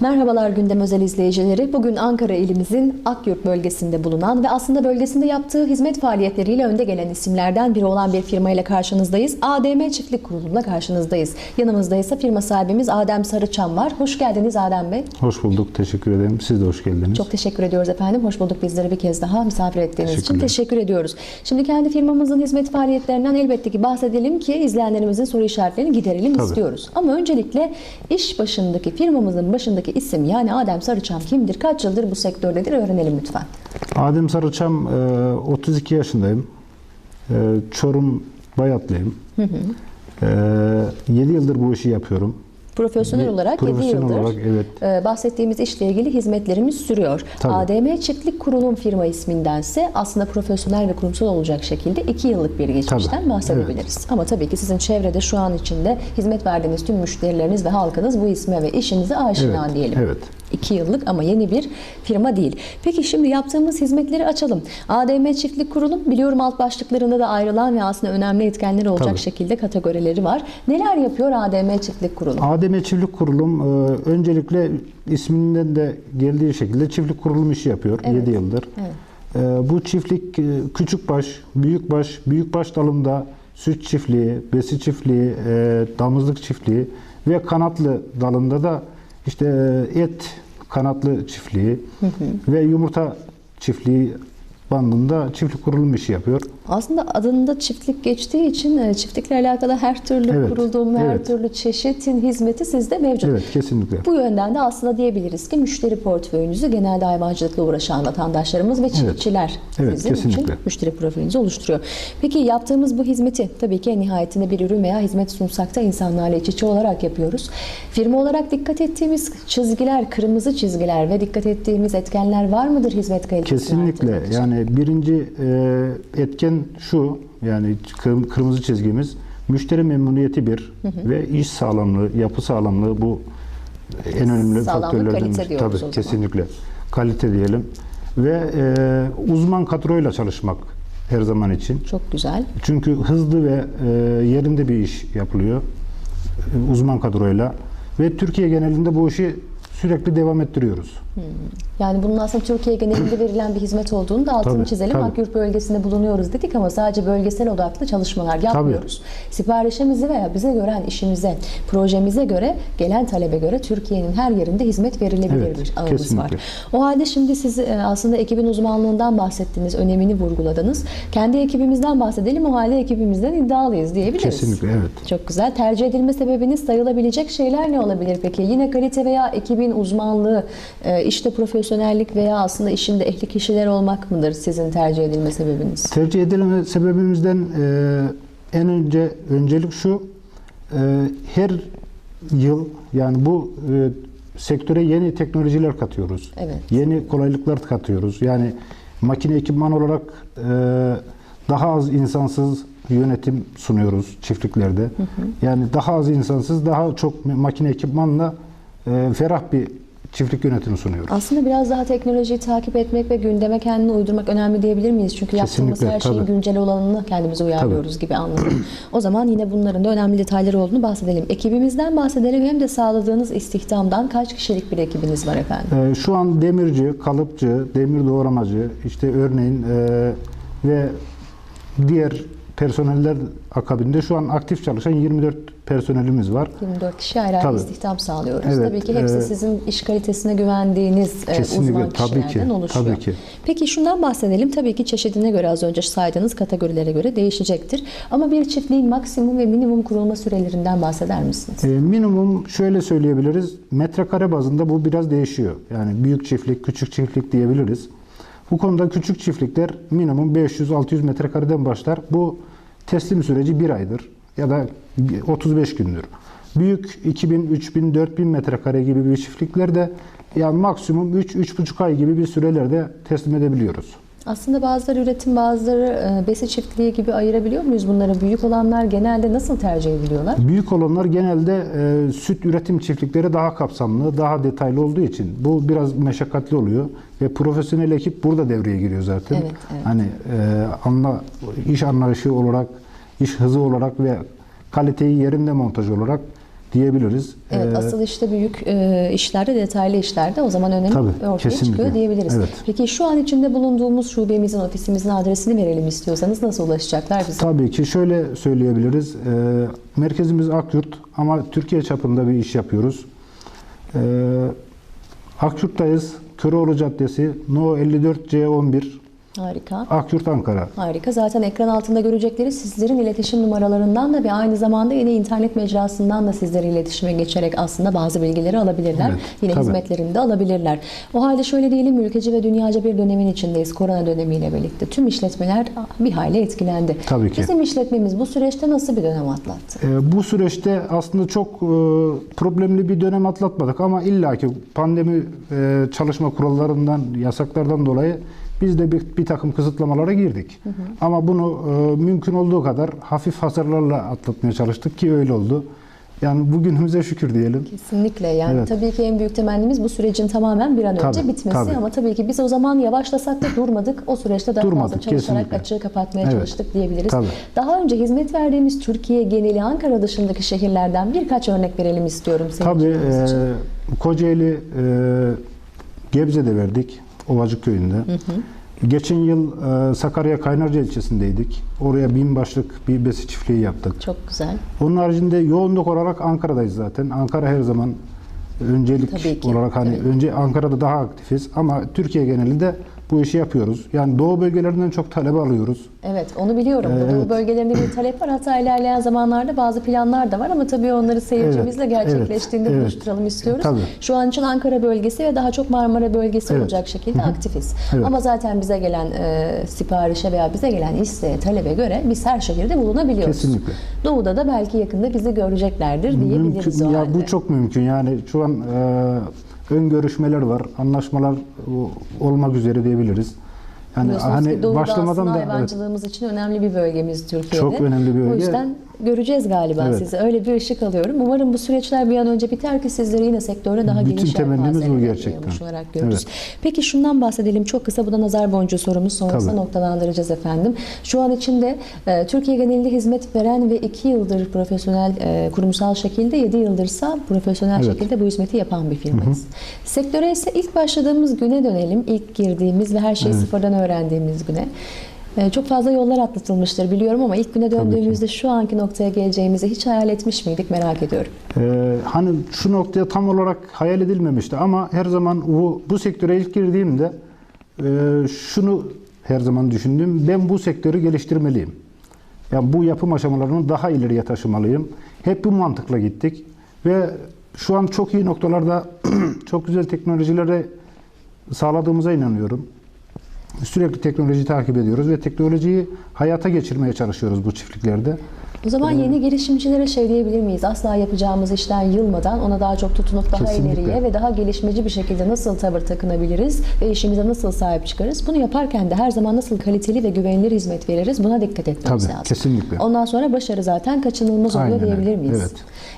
Merhabalar Gündem Özel izleyicileri. Bugün Ankara ilimizin Akyurt bölgesinde bulunan ve aslında bölgesinde yaptığı hizmet faaliyetleriyle önde gelen isimlerden biri olan bir firma ile karşınızdayız. ADM Çiftlik Kurulu'na karşınızdayız. Yanımızda ise firma sahibimiz Adem Sarıçam var. Hoş geldiniz Adem Bey. Hoş bulduk. Teşekkür ederim. Siz de hoş geldiniz. Çok teşekkür ediyoruz efendim. Hoş bulduk bizleri bir kez daha misafir ettiğiniz için. Teşekkür ediyoruz. Şimdi kendi firmamızın hizmet faaliyetlerinden elbette ki bahsedelim ki izleyenlerimizin soru işaretlerini giderelim Tabii. istiyoruz. Ama öncelikle iş başındaki firmamızın başındaki isim yani Adem Sarıçam kimdir? Kaç yıldır bu sektördedir? Öğrenelim lütfen. Adem Sarıçam, e, 32 yaşındayım. E, Çorum Bayatlıyım. 7 yıldır bu işi yapıyorum. Profesyonel olarak 7 profesyonel yıldır olarak, evet. e, bahsettiğimiz işle ilgili hizmetlerimiz sürüyor. Tabii. ADM Çiftlik Kurulum firma ismindense aslında profesyonel ve kurumsal olacak şekilde 2 yıllık bir geçmişten Tabii, bahsedebiliriz. Ama tabii ki sizin çevrede şu an içinde hizmet verdiğiniz tüm müşterileriniz ve halkınız bu isme ve işinize aşina Evet, diyelim. evet. 2 yıllık ama yeni bir firma değil. Peki şimdi yaptığımız hizmetleri açalım. ADM Çiftlik Kurulum biliyorum alt başlıklarında da ayrılan ve aslında önemli etkenleri olacak Tabii. şekilde kategorileri var. Neler yapıyor ADM Çiftlik Kurulum? ADM Çiftlik Kurulum e, öncelikle isminden de geldiği şekilde çiftlik kurulum işi yapıyor Evet. 7 yıldır. Evet. E, Bu çiftlik e, küçükbaş, büyükbaş, büyükbaş dalında süt çiftliği, besi çiftliği, e, damızlık çiftliği ve kanatlı dalında da işte e, et kanatlı çiftliği ve yumurta çiftliği bandında çiftlik kurulum işi yapıyor. Aslında adında çiftlik geçtiği için e, çiftlikle alakalı her türlü Evet, kurulduğum ve her evet. türlü çeşitin hizmeti sizde mevcut. Evet kesinlikle. Bu yönden de aslında diyebiliriz ki müşteri portföyünüzü genelde hayvancılıkla uğraşan vatandaşlarımız ve çiftçiler Evet, sizin için kesinlikle. müşteri profilinizi oluşturuyor. Peki yaptığımız bu hizmeti tabii ki nihayetinde bir ürün veya hizmet sunsak da insanlarla iç içe olarak yapıyoruz. Firma olarak dikkat ettiğimiz çizgiler, kırmızı çizgiler ve dikkat ettiğimiz etkenler var mıdır hizmet kalitesini Kesinlikle. için? Yani birinci e, etken şu yani kır- kırmızı çizgimiz müşteri memnuniyeti bir ve iş sağlamlığı, yapı sağlamlığı bu en önemli Sağlamlık, faktörlerden kalite Tabii kesinlikle. Kalite diyelim. Ve e, uzman kadroyla çalışmak her zaman için. Çok güzel. Çünkü hızlı ve e, yerinde bir iş yapılıyor e, uzman kadroyla ve Türkiye genelinde bu işi sürekli devam ettiriyoruz. Yani bunun aslında Türkiye genelinde verilen bir hizmet olduğunu da altını Tabii, çizelim. tabii. Akyurt bölgesinde bulunuyoruz dedik ama sadece bölgesel odaklı çalışmalar yapmıyoruz. Siparişimizi veya bize gören işimize, projemize göre, gelen talebe göre Türkiye'nin her yerinde hizmet verilebilir Evet, bir ağımız kesinlikle. var. O halde şimdi siz e, aslında ekibin uzmanlığından bahsettiniz, önemini vurguladınız. Kendi ekibimizden bahsedelim. O halde ekibimizden iddialıyız diyebiliriz. Kesinlikle evet. Çok güzel. Tercih edilme sebebiniz sayılabilecek şeyler ne olabilir peki? Yine kalite veya ekibin uzmanlığı, e, işte profesyonellik veya aslında işinde ehli kişiler olmak mıdır sizin tercih edilme sebebiniz? Tercih edilme sebebimizden e, en önce öncelik şu e, her yıl yani bu sektöre yeni teknolojiler katıyoruz. Evet. Yeni kolaylıklar katıyoruz. Yani makine ekipman olarak e, daha az insansız yönetim sunuyoruz çiftliklerde. Yani daha az insansız, daha çok makine ekipmanla e, ferah bir çiftlik yönetimi sunuyoruz. Aslında biraz daha teknolojiyi takip etmek ve gündeme kendini uydurmak önemli diyebilir miyiz? Çünkü yaptığımız her şeyin tabii. güncel olanını kendimize uyarlıyoruz gibi anladım. o zaman yine bunların da önemli detayları olduğunu bahsedelim. Ekibimizden bahsedelim hem de sağladığınız istihdamdan kaç kişilik bir ekibiniz var efendim? Ee, Şu an demirci, kalıpçı, demir doğramacı, işte örneğin e, ve diğer personeller akabinde şu an aktif çalışan 24 personelimiz var. 24 kişi ayrı ayrı istihdam sağlıyoruz. Evet, tabii ki hepsi e, sizin iş kalitesine güvendiğiniz e, Kesinlikle, uzman tabii kişilerden ki, oluşuyor. tabii ki. Peki şundan bahsedelim. Tabii ki çeşidine göre az önce saydığınız kategorilere göre değişecektir. Ama bir çiftliğin maksimum ve minimum kurulma sürelerinden bahseder misiniz? E, minimum şöyle söyleyebiliriz. Metrekare bazında bu biraz değişiyor. Yani büyük çiftlik, küçük çiftlik diyebiliriz. Bu konuda küçük çiftlikler minimum 500-600 metrekareden başlar. Bu teslim süreci bir aydır ya da 35 gündür. Büyük 2000, 3000, 4000 metrekare gibi bir çiftliklerde yani maksimum 3-3,5 ay gibi bir sürelerde teslim edebiliyoruz. Aslında bazıları üretim, bazıları e, besi çiftliği gibi ayırabiliyor muyuz bunları? Büyük olanlar genelde nasıl tercih ediliyorlar? Büyük olanlar genelde e, süt üretim çiftlikleri daha kapsamlı, daha detaylı olduğu için bu biraz meşakkatli oluyor ve profesyonel ekip burada devreye giriyor zaten. Evet, evet. Hani e, anla iş anlayışı olarak, iş hızı olarak ve kaliteyi yerinde montaj olarak diyebiliriz. Evet, Ee, asıl işte büyük e, işlerde, detaylı işlerde o zaman önemi Tabii, ortaya kesinlikle. çıkıyor diyebiliriz. Evet. Peki şu an içinde bulunduğumuz şubemizin, ofisimizin adresini verelim istiyorsanız nasıl ulaşacaklar bize? Tabii ki şöyle söyleyebiliriz. Ee, merkezimiz Akyurt ama Türkiye çapında bir iş yapıyoruz. Ee, Akyurt'tayız. Köroğlu Caddesi, No 54C11, Harika. Akyurt, Ankara. Harika. Zaten ekran altında görecekleri sizlerin iletişim numaralarından da ve aynı zamanda yine internet mecrasından da sizlere iletişime geçerek aslında bazı bilgileri alabilirler. Evet, yine tabii. hizmetlerini de alabilirler. O halde şöyle diyelim ülkeci ve dünyaca bir dönemin içindeyiz. Korona dönemiyle birlikte. Tüm işletmeler bir hayli etkilendi. Tabii ki. Bizim işletmemiz bu süreçte nasıl bir dönem atlattı? Ee, bu süreçte aslında çok e, problemli bir dönem atlatmadık ama illaki pandemi e, çalışma kurallarından, yasaklardan dolayı biz de bir, bir takım kısıtlamalara girdik. Ama bunu e, mümkün olduğu kadar hafif hasarlarla atlatmaya çalıştık ki öyle oldu. Yani bugünümüze şükür diyelim. Kesinlikle yani Evet. tabii ki en büyük temennimiz bu sürecin tamamen bir an önce Tabii, bitmesi tabii. ama tabii ki biz o zaman yavaşlasak da durmadık. O süreçte daha Durmadık, fazla çalışarak kesinlikle. açığı kapatmaya Evet, çalıştık diyebiliriz. tabii. Daha önce hizmet verdiğimiz Türkiye geneli Ankara dışındaki şehirlerden birkaç örnek verelim istiyorum Tabii seyircilerimiz için. e, Kocaeli, e, Gebze'de verdik, Ovacık Köyü'nde. Geçen yıl e, Sakarya Kaynarca ilçesindeydik. Oraya bin başlık bir besi çiftliği yaptık. Çok güzel. Onun haricinde yoğunluk olarak Ankara'dayız zaten. Ankara her zaman öncelik Tabii ki, olarak hani tabii. önce Ankara'da daha aktifiz ama Türkiye genelinde bu işi yapıyoruz. Yani doğu bölgelerinden çok talep alıyoruz. Evet onu biliyorum. Ee, Doğu evet. bölgelerinde bir talep var. Hatta ilerleyen zamanlarda bazı planlar da var ama tabii onları seyircimizle Evet, gerçekleştiğinde evet, buluşturalım istiyoruz. Tabii. Şu an için Ankara bölgesi ve daha çok Marmara bölgesi Evet. olacak şekilde aktifiz. Evet. Ama zaten bize gelen e, siparişe veya bize gelen isteğe, talebe göre biz her şehirde bulunabiliyoruz. Kesinlikle. Doğu'da da belki yakında bizi göreceklerdir diyebiliriz Mümkün, o ya halde. bu çok mümkün. Yani şu an e, ön görüşmeler var, anlaşmalar o, olmak üzere diyebiliriz. Yani hani Doğu'da başlamadan da evet, hayvancılığımız için önemli bir bölgemiz Türkiye'de. Çok önemli bir O bölge. yüzden göreceğiz galiba Evet. sizi. Öyle bir ışık alıyorum. Umarım bu süreçler bir an önce biter ki sizleri yine sektörde daha Bütün geniş temennimiz bu gerçekten. yamuşanarak görürüz. Evet. Peki şundan bahsedelim. Çok kısa bu da nazar boncuğu sorumuz. Sonrasında Tabii. noktalandıracağız efendim. Şu an içinde e, Türkiye genelinde hizmet veren ve 2 yıldır profesyonel e, kurumsal şekilde 7 yıldırsa profesyonel Evet. şekilde bu hizmeti yapan bir firmayız. Sektöre ise ilk başladığımız güne dönelim. İlk girdiğimiz ve her şeyi sıfırdan öğrendiğimiz güne. E, Çok fazla yollar atlatılmıştır biliyorum ama ilk güne döndüğümüzde şu anki noktaya geleceğimizi hiç hayal etmiş miydik merak ediyorum. Ee, hani şu noktaya tam olarak hayal edilmemişti ama her zaman bu, bu sektöre ilk girdiğimde e, şunu her zaman düşündüm. Ben bu sektörü geliştirmeliyim. Yani bu yapım aşamalarını daha ileriye taşımalıyım. Hep bu mantıkla gittik ve şu an çok iyi noktalarda çok güzel teknolojileri sağladığımıza inanıyorum. Sürekli teknolojiyi takip ediyoruz ve teknolojiyi hayata geçirmeye çalışıyoruz bu çiftliklerde. O zaman yeni girişimcilere şey diyebilir miyiz? Asla yapacağımız işten yılmadan ona daha çok tutunup daha Kesinlikle. ileriye ve daha gelişmeci bir şekilde nasıl tavır takınabiliriz ve işimize nasıl sahip çıkarız? Bunu yaparken de her zaman nasıl kaliteli ve güvenilir hizmet veririz? Buna dikkat etmemiz Tabii, lazım. kesinlikle. Ondan sonra başarı zaten kaçınılmaz oluyor Aynen diyebilir miyiz? evet.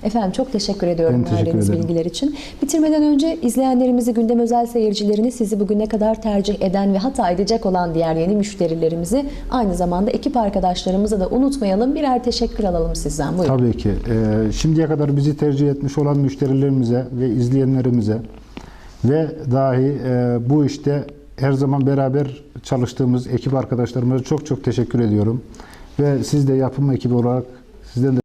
Efendim çok teşekkür ediyorum Ben teşekkür verdiğiniz ederim. bilgiler için. Bitirmeden önce izleyenlerimizi, gündem özel seyircilerini, sizi bugüne kadar tercih eden ve hata edecek olan diğer yeni müşterilerimizi, aynı zamanda ekip arkadaşlarımızı da unutmayalım. Birer teşekkür alalım sizden. Buyurun. Tabii ki. Ee, şimdiye kadar bizi tercih etmiş olan müşterilerimize ve izleyenlerimize ve dahi e, bu işte her zaman beraber çalıştığımız ekip arkadaşlarımıza çok çok teşekkür ediyorum. Ve siz de yapım ekibi olarak sizden de